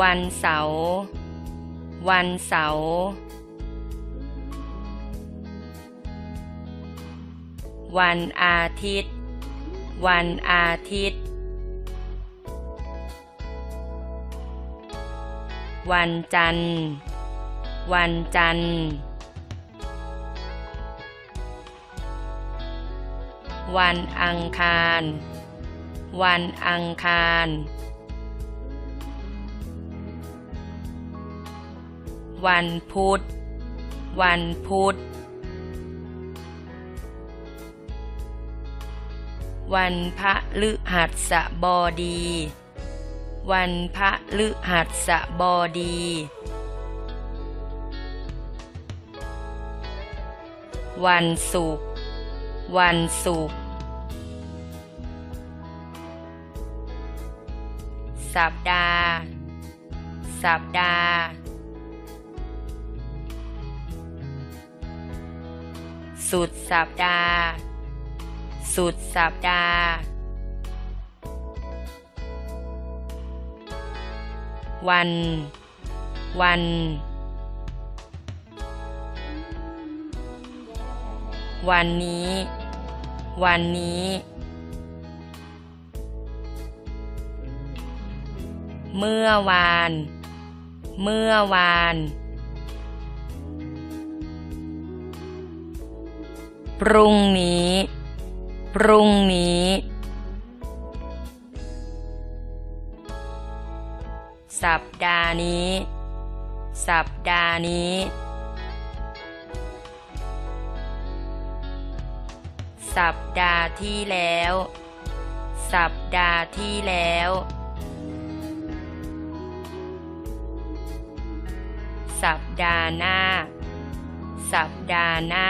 วันเสาร์วันเสาร์วันอาทิตย์ วันอาทิตย์ วันจันทร์ วันจันทร์ วันอังคาร วันอังคาร วันพุธ วันพุธ วันพระฤหัสบดี วันพระฤหัสบดี วันศุกร์ วันศุกร์ สัปดาห์ สัปดาห์ สุดสัปดาห์ สุดสัปดาห์ วัน วัน วันนี้ วันนี้ เมื่อวาน เมื่อวาน พรุ่งนี้ พรุ่งนี้ สัปดาห์นี้ สัปดาห์นี้ สัปดาห์ที่แล้ว สัปดาห์ที่แล้ว สัปดาห์หน้า สัปดาห์หน้า